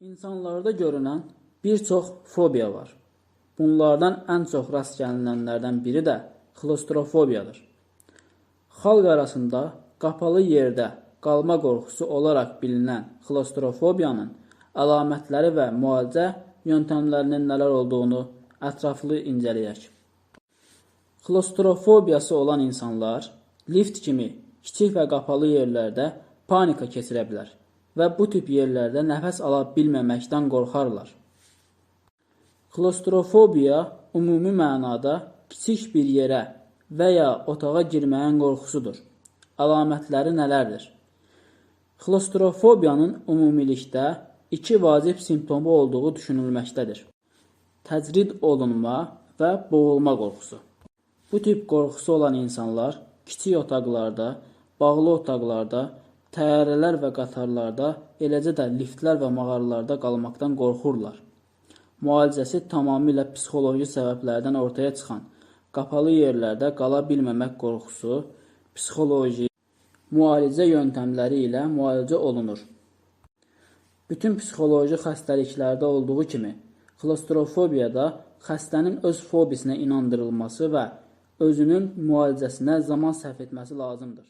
İnsanlarda görünən bir çox fobiya var. Bunlardan ən çox rast gəlinənlərdən biri də xlostrofobiyadır. Xalq arasında qapalı yerdə qalma qorxusu olaraq bilinən xlostrofobiyanın əlamətləri və müalicə yöntəmlərinin nələr olduğunu ətraflı incələyək. Xlostrofobiyası olan insanlar lift kimi kiçik və qapalı yerlərdə panika keçirə bilər və bu tip yerlərdə nəfəs ala bilməməkdən qorxarlar. Xlostrofobiya ümumi mənada kiçik bir yerə və ya otağa girməyin qorxusudur. Əlamətləri nələrdir? Xlostrofobiyanın ümumilikdə iki vacib simptomu olduğu düşünülməkdədir. Təcrid olunma və boğulma qorxusu. Bu tip qorxusu olan insanlar kiçik otaqlarda, bağlı otaqlarda, təyyarələr və qatarlarda, eləcə də liftlər və mağaralarda qalmaqdan qorxurlar. Müalicəsi tamamilə psixoloji səbəblərdən ortaya çıxan qapalı yerlərdə qala bilməmək qorxusu psixoloji müalicə yöntəmləri ilə müalicə olunur. Bütün psixoloji xəstəliklərdə olduğu kimi, xlostrofobiyada xəstənin öz fobisinə inandırılması və özünün müalicəsinə zaman sərf etməsi lazımdır.